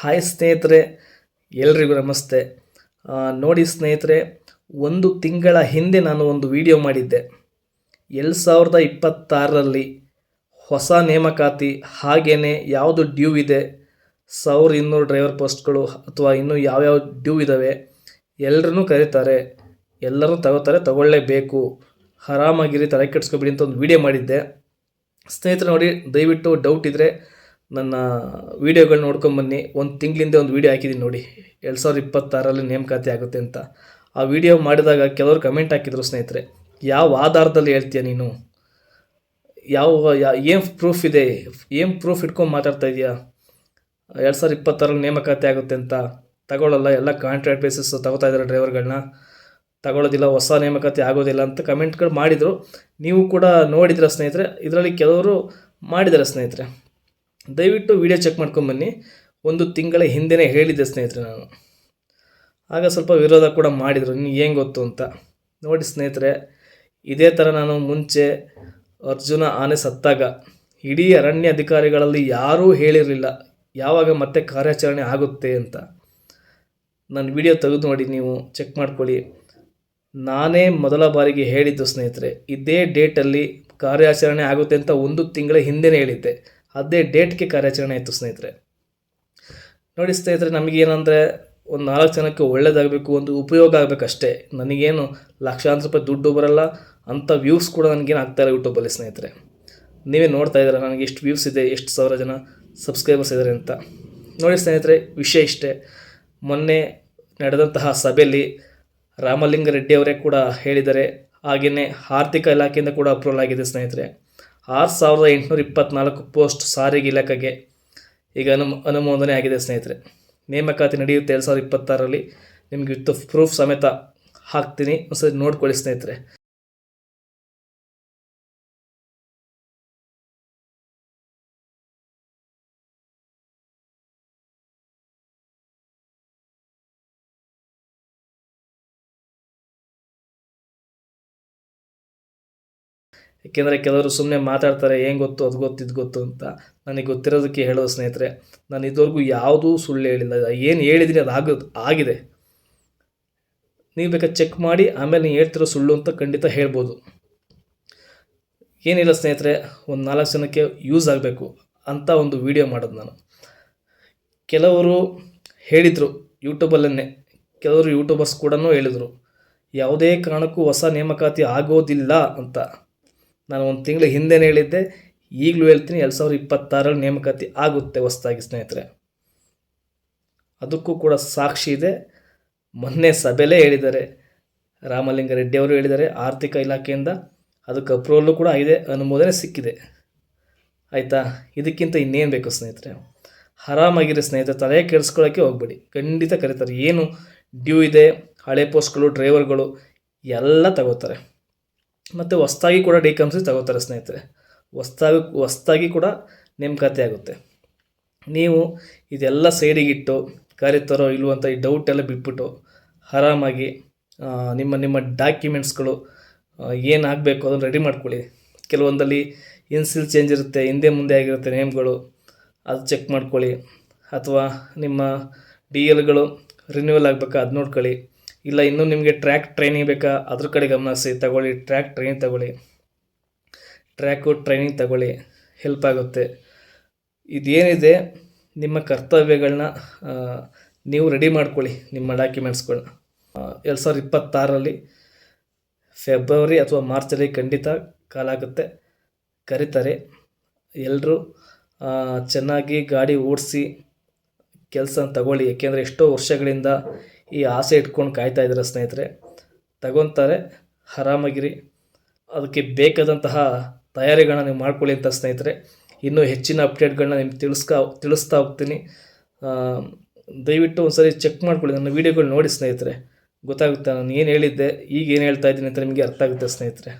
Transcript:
Hi ಸ್ನೇಹಿತರೆ, ಎಲ್ರಿಗೂ ನಮಸ್ತೆ. ನೋಡಿ ಸ್ನೇಹಿತರೆ, ಒಂದು ತಿಂಗಳ ಹಿಂದೆ ನಾನು ಒಂದು ವಿಡಿಯೋ ಮಾಡಿದ್ದೆ. ಎರಡು ಸಾವಿರದ ಇಪ್ಪತ್ತಾರರಲ್ಲಿ ಹೊಸ ನೇಮಕಾತಿ, ಹಾಗೇನೆ ಯಾವುದು ಡ್ಯೂ ಇದೆ ಸಾವಿರ ಇನ್ನೂರು ಡ್ರೈವರ್ ಪೋಸ್ಟ್ಗಳು ಅಥವಾ ಇನ್ನೂ ಯಾವ್ಯಾವ ಡ್ಯೂ ಇದ್ದಾವೆ ಎಲ್ಲರನ್ನೂ ಕರೀತಾರೆ ಎಲ್ಲರೂ ತಗೋತಾರೆ, ತಗೊಳ್ಳೇಬೇಕು. ಆರಾಮಾಗಿರಿ, ತಲೆ ಕೆಡಿಸ್ಕೊಬಿಡಿ ಅಂತ ಒಂದು ವಿಡಿಯೋ ಮಾಡಿದ್ದೆ. ಸ್ನೇಹಿತರೆ, ನೋಡಿ, ದಯವಿಟ್ಟು ಡೌಟ್ ಇದ್ದರೆ ನನ್ನ ವೀಡಿಯೋಗಳು ನೋಡ್ಕೊಂಬನ್ನಿ ಒಂದು ತಿಂಗಳಿಂದ ಒಂದು ವೀಡಿಯೋ ಹಾಕಿದ್ದೀನಿ ನೋಡಿ. ಎರಡು ಸಾವಿರದ ಇಪ್ಪತ್ತಾರಲ್ಲಿ ನೇಮಕಾತಿ ಆಗುತ್ತೆ ಅಂತ. ಆ ವಿಡಿಯೋ ಮಾಡಿದಾಗ ಕೆಲವರು ಕಮೆಂಟ್ ಹಾಕಿದ್ರು ಸ್ನೇಹಿತರೆ, ಯಾವ ಆಧಾರದಲ್ಲಿ ಹೇಳ್ತೀಯ ನೀನು? ಯಾವ ಏನು ಪ್ರೂಫ್ ಇದೆ? ಏನು ಪ್ರೂಫ್ ಇಟ್ಕೊಂಡು ಮಾತಾಡ್ತಾ ಇದೆಯಾ? ಎರಡು ಸಾವಿರದ ಇಪ್ಪತ್ತಾರಲ್ಲಿ ನೇಮಕಾತಿ ಆಗುತ್ತೆ ಅಂತ. ತಗೊಳ್ಳಲ್ಲ ಎಲ್ಲ ಕಾಂಟ್ರಾಕ್ಟ್ ಬೇಸಿಸ್ ತಗೋತಾ ಇದ್ದಾರೆ ಡ್ರೈವರ್ಗಳನ್ನ ತಗೊಳ್ಳೋದಿಲ್ಲ ಹೊಸ ನೇಮಕಾತಿ ಆಗೋದಿಲ್ಲ ಅಂತ ಕಮೆಂಟ್ಗಳು ಮಾಡಿದರು. ನೀವು ಕೂಡ ನೋಡಿದ್ರ ಸ್ನೇಹಿತರೆ? ಇದರಲ್ಲಿ ಕೆಲವರು ಮಾಡಿದ್ದಾರೆ ಸ್ನೇಹಿತರೆ. ದಯವಿಟ್ಟು ವಿಡಿಯೋ ಚೆಕ್ ಮಾಡ್ಕೊಂಬನ್ನಿ. ಒಂದು ತಿಂಗಳ ಹಿಂದೆನೇ ಹೇಳಿದ್ದೆ ಸ್ನೇಹಿತರೆ ನಾನು. ಆಗ ಸ್ವಲ್ಪ ವಿರೋಧ ಕೂಡ ಮಾಡಿದರು ನೀವು ಏನು ಗೊತ್ತು ಅಂತ. ನೋಡಿ ಸ್ನೇಹಿತರೆ, ಇದೇ ಥರ ನಾನು ಮುಂಚೆ ಅರ್ಜುನ ಆನೆ ಸತ್ತಾಗ ಇಡೀ ಅರಣ್ಯ ಅಧಿಕಾರಿಗಳಲ್ಲಿ ಯಾರೂ ಹೇಳಿರಲಿಲ್ಲ, ಯಾವಾಗ ಮತ್ತೆ ಕಾರ್ಯಾಚರಣೆ ಆಗುತ್ತೆ ಅಂತ. ನನ್ನ ವಿಡಿಯೋ ತೆಗೆದು ನೋಡಿ, ನೀವು ಚೆಕ್ ಮಾಡ್ಕೊಳ್ಳಿ. ನಾನೇ ಮೊದಲ ಬಾರಿಗೆ ಹೇಳಿದ್ದು ಸ್ನೇಹಿತರೆ, ಇದೇ ಡೇಟಲ್ಲಿ ಕಾರ್ಯಾಚರಣೆ ಆಗುತ್ತೆ ಅಂತ ಒಂದು ತಿಂಗಳ ಹಿಂದೆನೇ ಹೇಳಿದ್ದೆ. ಅದೇ ಡೇಟ್ಗೆ ಕಾರ್ಯಾಚರಣೆ ಆಯಿತು ಸ್ನೇಹಿತರೆ. ನೋಡಿ ಸ್ನೇಹಿತರೆ, ನಮಗೇನಂದರೆ ಒಂದು ನಾಲ್ಕು ಜನಕ್ಕೆ ಒಳ್ಳೇದಾಗಬೇಕು, ಒಂದು ಉಪಯೋಗ ಆಗಬೇಕಷ್ಟೇ. ನನಗೇನು ಲಕ್ಷಾಂತರ ರೂಪಾಯಿ ದುಡ್ಡು ಬರಲ್ಲ, ಅಂಥ ವ್ಯೂಸ್ ಕೂಡ ನನಗೇನು ಆಗ್ತಾಯಿಲ್ಲ ಯೂಟ್ಯೂಬಲ್ಲಿ ಸ್ನೇಹಿತರೆ. ನೀವೇ ನೋಡ್ತಾ ಇದ್ದೀರ, ನನಗೆ ಎಷ್ಟು ವ್ಯೂಸ್ ಇದೆ, ಎಷ್ಟು ಸಾವಿರ ಜನ ಸಬ್ಸ್ಕ್ರೈಬರ್ಸ್ ಇದ್ದಾರೆ ಅಂತ. ನೋಡಿ ಸ್ನೇಹಿತರೆ, ವಿಷಯ ಇಷ್ಟೇ. ಮೊನ್ನೆ ನಡೆದಂತಹ ಸಭೆಯಲ್ಲಿ ರಾಮಲಿಂಗಾರೆಡ್ಡಿ ಅವರೇ ಕೂಡ ಹೇಳಿದ್ದಾರೆ. ಹಾಗೆಯೇ ಆರ್ಥಿಕ ಇಲಾಖೆಯಿಂದ ಕೂಡ ಅಪ್ರೂವಲ್ ಆಗಿದೆ ಸ್ನೇಹಿತರೆ. ಆರು ಸಾವಿರದ ಎಂಟುನೂರ ಇಪ್ಪತ್ತ್ನಾಲ್ಕು ಪೋಸ್ಟ್ ಸಾರಿಗೆ ಇಲಾಖೆಗೆ ಈಗ ಅನು ಅನುಮೋದನೆ ಆಗಿದೆ, ಸ್ನೇಹಿತರೆ. ನೇಮಕಾತಿ ನಡೆಯುತ್ತೆ ಎರಡು ಸಾವಿರದ ಇಪ್ಪತ್ತಾರರಲ್ಲಿ. ನಿಮಗೆ ವಿತ್ ಪ್ರೂಫ್ ಸಮೇತ ಹಾಕ್ತೀನಿ. ಒಂದು ಸರಿ ನೋಡ್ಕೊಳ್ಳಿ, ಸ್ನೇಹಿತರೆ. ಏಕೆಂದರೆ ಕೆಲವರು ಸುಮ್ಮನೆ ಮಾತಾಡ್ತಾರೆ, ಏನು ಗೊತ್ತು? ಅದು ಗೊತ್ತು, ಇದು ಗೊತ್ತು ಅಂತ. ನನಗೆ ಗೊತ್ತಿರೋದಕ್ಕೆ ಹೇಳೋ ಸ್ನೇಹಿತರೆ, ನಾನು ಇದುವರೆಗೂ ಯಾವುದೂ ಸುಳ್ಳು ಹೇಳಿಲ್ಲ. ಏನು ಹೇಳಿದ್ದೀನಿ ಅದು ಆಗೋದು ಆಗಿದೆ. ನೀವು ಬೇಕಾದ್ರೆ ಚೆಕ್ ಮಾಡಿ, ಆಮೇಲೆ ನೀವು ಹೇಳ್ತಿರೋ ಸುಳ್ಳು ಅಂತ ಖಂಡಿತ ಹೇಳ್ಬೋದು. ಏನಿಲ್ಲ ಸ್ನೇಹಿತರೆ, ಒಂದು ನಾಲ್ಕು ಜನಕ್ಕೆ ಯೂಸ್ ಆಗಬೇಕು ಅಂತ ಒಂದು ವಿಡಿಯೋ ಮಾಡೋದು ನಾನು. ಕೆಲವರು ಹೇಳಿದರು ಯೂಟ್ಯೂಬಲ್ಲೇ ಕೆಲವರು ಯೂಟ್ಯೂಬರ್ಸ್ ಕೂಡ ಹೇಳಿದರು, ಯಾವುದೇ ಕಾರಣಕ್ಕೂ ಹೊಸ ನೇಮಕಾತಿ ಆಗೋದಿಲ್ಲ ಅಂತ. ನಾನು ಒಂದು ತಿಂಗಳ ಹಿಂದೆನೇ ಹೇಳಿದ್ದೆ, ಈಗಲೂ ಹೇಳ್ತೀನಿ, ಎರಡು ಸಾವಿರದ ಇಪ್ಪತ್ತಾರರಲ್ಲಿ ನೇಮಕಾತಿ ಆಗುತ್ತೆ ಹೊಸ್ದಾಗಿ ಸ್ನೇಹಿತರೆ. ಅದಕ್ಕೂ ಕೂಡ ಸಾಕ್ಷಿ ಇದೆ. ಮೊನ್ನೆ ಸಭೆಯಲ್ಲೇ ಹೇಳಿದ್ದಾರೆ, ರಾಮಲಿಂಗಾರೆಡ್ಡಿ ಅವರು ಹೇಳಿದ್ದಾರೆ, ಆರ್ಥಿಕ ಇಲಾಖೆಯಿಂದ ಅದಕ್ಕೆ ಅಪ್ರೂವಲ್ಲೂ ಕೂಡ ಆಗಿದೆ ಅನುಮೋದನೆ ಸಿಕ್ಕಿದೆ. ಆಯಿತಾ? ಇದಕ್ಕಿಂತ ಇನ್ನೇನು ಬೇಕು ಸ್ನೇಹಿತರೆ? ಆರಾಮಾಗಿರಿ ಸ್ನೇಹಿತರೆ ತಲೆ ಕೆಡಿಸ್ಕೊಳ್ಳೋಕ್ಕೆ ಹೋಗ್ಬೇಡಿ. ಖಂಡಿತ ಕರೀತಾರೆ. ಏನು ಡ್ಯೂ ಇದೆ, ಹಳೆ ಪೋಸ್ಟ್ಗಳು, ಡ್ರೈವರ್ಗಳು ಎಲ್ಲ ತಗೋತಾರೆ. ಮತ್ತು ಹೊಸ್ತಾಗಿ ಕೂಡ ಡಿ ತಗೋತಾರೆ ಸ್ನೇಹಿತರೆ. ಹೊಸ್ದಾಗಿ ಹೊಸ್ತಾಗಿ ಕೂಡ ನೇಮಕಾತಿ ಆಗುತ್ತೆ. ನೀವು ಇದೆಲ್ಲ ಸೈಡಿಗಿಟ್ಟು ಕರೀತಾರೋ ಇಲ್ವೋ ಅಂತ ಈ ಡೌಟ್ ಎಲ್ಲ ಬಿಟ್ಬಿಟ್ಟು ಆರಾಮಾಗಿ ನಿಮ್ಮ ನಿಮ್ಮ ಡಾಕ್ಯುಮೆಂಟ್ಸ್ಗಳು ಏನು ಆಗಬೇಕು ಅದನ್ನು ರೆಡಿ ಮಾಡ್ಕೊಳ್ಳಿ. ಕೆಲವೊಂದಲ್ಲಿ ಇನ್ಸಿಲ್ ಚೇಂಜ್ ಇರುತ್ತೆ, ಹಿಂದೆ ಮುಂದೆ ಆಗಿರುತ್ತೆ ನೇಮ್ಗಳು ಅದು ಚೆಕ್ ಮಾಡ್ಕೊಳ್ಳಿ. ಅಥವಾ ನಿಮ್ಮ ಡಿ ಎಲ್ಗಳು ರಿನ್ಯೂವಲ್ ಆಗಬೇಕಾ ಅದು ನೋಡ್ಕೊಳ್ಳಿ. ಇಲ್ಲ, ಇನ್ನೂ ನಿಮಗೆ ಟ್ರ್ಯಾಕ್ ಟ್ರೈನಿಂಗ್ ಬೇಕಾ? ಅದ್ರ ಕಡೆ ಗಮನಿಸಿ ತಗೊಳ್ಳಿ ಟ್ರ್ಯಾಕ್ ಟ್ರೈನಿಂಗ್ ತಗೊಳ್ಳಿ. ಟ್ರ್ಯಾಕು ಟ್ರೈನಿಂಗ್ ತಗೊಳ್ಳಿ. ಹೆಲ್ಪ್ ಆಗುತ್ತೆ. ಇದೇನಿದೆ? ನಿಮ್ಮ ಕರ್ತವ್ಯಗಳನ್ನ ನೀವು ರೆಡಿ ಮಾಡ್ಕೊಳ್ಳಿ ನಿಮ್ಮ ಡಾಕ್ಯುಮೆಂಟ್ಸ್ಗಳನ್ನ ಎರಡು ಸಾವಿರದ ಇಪ್ಪತ್ತಾರರಲ್ಲಿ ಫೆಬ್ರವರಿ ಅಥವಾ ಮಾರ್ಚಲ್ಲಿ ಖಂಡಿತ ಕಾಲಾಗುತ್ತೆ ಕರೀತಾರೆ. ಎಲ್ಲರೂ ಚೆನ್ನಾಗಿ ಗಾಡಿ ಓಡಿಸಿ ಕೆಲಸ ತಗೊಳ್ಳಿ. ಏಕೆಂದರೆ ಎಷ್ಟೋ ವರ್ಷಗಳಿಂದ ಈ ಆಸೆ ಇಟ್ಕೊಂಡು ಕಾಯ್ತಾ ಇದ್ದಾರೆ ಸ್ನೇಹಿತರೆ, ತಗೊತಾರೆ, ಆರಾಮಾಗಿರಿ. ಅದಕ್ಕೆ ಬೇಕಾದಂತಹ ತಯಾರಿಗಳನ್ನ ನೀವು ಮಾಡ್ಕೊಳ್ಳಿ ಅಂತ ಸ್ನೇಹಿತರೆ. ಇನ್ನೂ ಹೆಚ್ಚಿನ ಅಪ್ಡೇಟ್ಗಳನ್ನ ನಿಮ್ಗೆ ತಿಳಿಸ್ಕಾ, ತಿಳಿಸ್ತಾ ಹೋಗ್ತೀನಿ. ದಯವಿಟ್ಟು ಒಂದ್ಸರಿ ಚೆಕ್ ಮಾಡ್ಕೊಳ್ಳಿ ನನ್ನ ವೀಡಿಯೋಗಳು ನೋಡಿ ಸ್ನೇಹಿತರೆ. ಗೊತ್ತಾಗುತ್ತೆ ನಾನು ಏನು ಹೇಳಿದ್ದೆ, ಈಗ ಏನು ಹೇಳ್ತಾ ಇದ್ದೀನಿ ಅಂತ ನಿಮಗೆ ಅರ್ಥ ಆಗುತ್ತೆ ಸ್ನೇಹಿತರೆ.